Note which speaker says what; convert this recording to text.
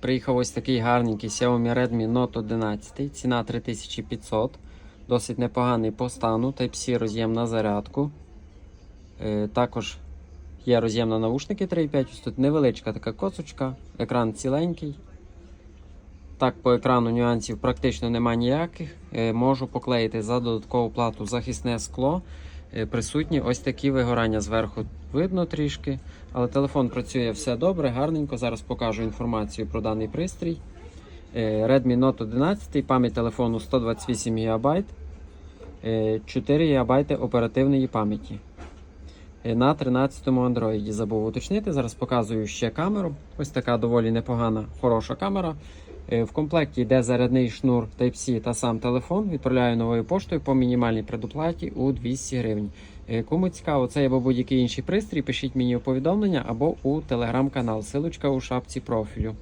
Speaker 1: Приїхав ось такий гарненький Xiaomi Redmi Note 11, ціна 3500. Досить непоганий по стану. Type-C роз'єм на зарядку. Е, також є роз'єм на наушники 3.5. Ось тут невеличка така косочка, екран ціленький. Так, по екрану нюансів практично немає ніяких. Е, можу поклеїти за додаткову плату захисне скло. Е, присутні ось такі вигорання зверху видно трішки. Але телефон працює все добре, гарненько. Зараз покажу інформацію про даний пристрій. Е, Redmi Note 11, пам'ять телефону 128 ГБ, 4 ГБ оперативної пам'яті. Е, На 13-му Android забув уточнити. Зараз показую ще камеру. Ось така доволі непогана, хороша камера. Е, В комплекті йде зарядний шнур Type-C та сам телефон. Відправляю новою поштою по мінімальній предоплаті у 200 гривень. Е, Кому цікаво, це або будь-який інший пристрій, пишіть мені у повідомлення або у телеграм-канал. Силочка у шапці профілю.